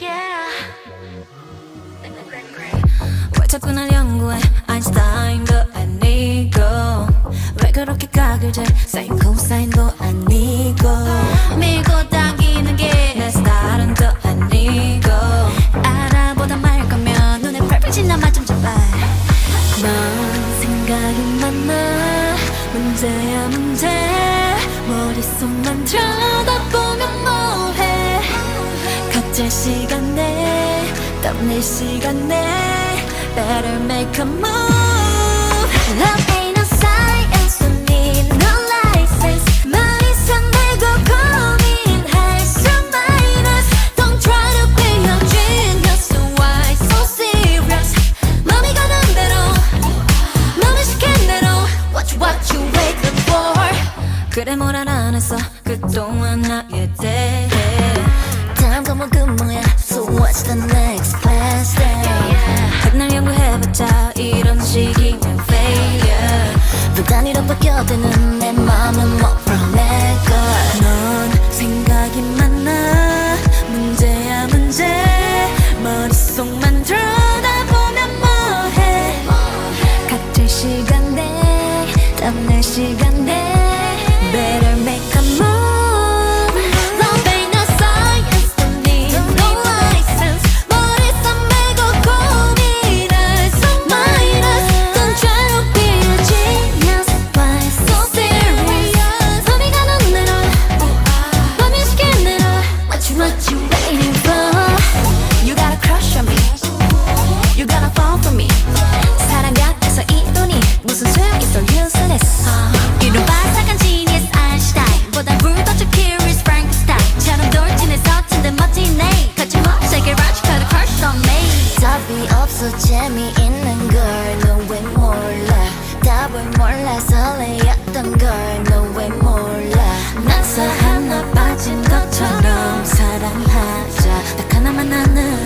Yeah. 왜 자꾸 날 연구해? 아인슈타인도 아니고. 왜 그렇게 각을 재? 사인 코사인도 아니고. 밀고 당기는 게 내 스타일은 또 아니고. 알아보다 말 거면 눈에 펄펄 나만 좀 줘봐. 넌 생각이 많아. 문제야 문제. 머릿속만 들여다보면 뭐해 각자 시간에 땀낼 시간에 Better make a move Love 그래 뭘안 했어 그동안 나에 대해 the next class day. 백날 연구해봤자 이런 식이면 failure. 두 단위로 바뀌어드는 내뭐 from 내걸 넌 생각이 많아. 문제야 문제. 머릿속만 들여다보면 뭐해? 각질 시간대 땀낼 시간대. Better make 설레였던 걸 너 왜 몰라? 난서 하나 빠진 것처럼 사랑하자. 딱 하나만 아는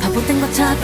바보 된 것처럼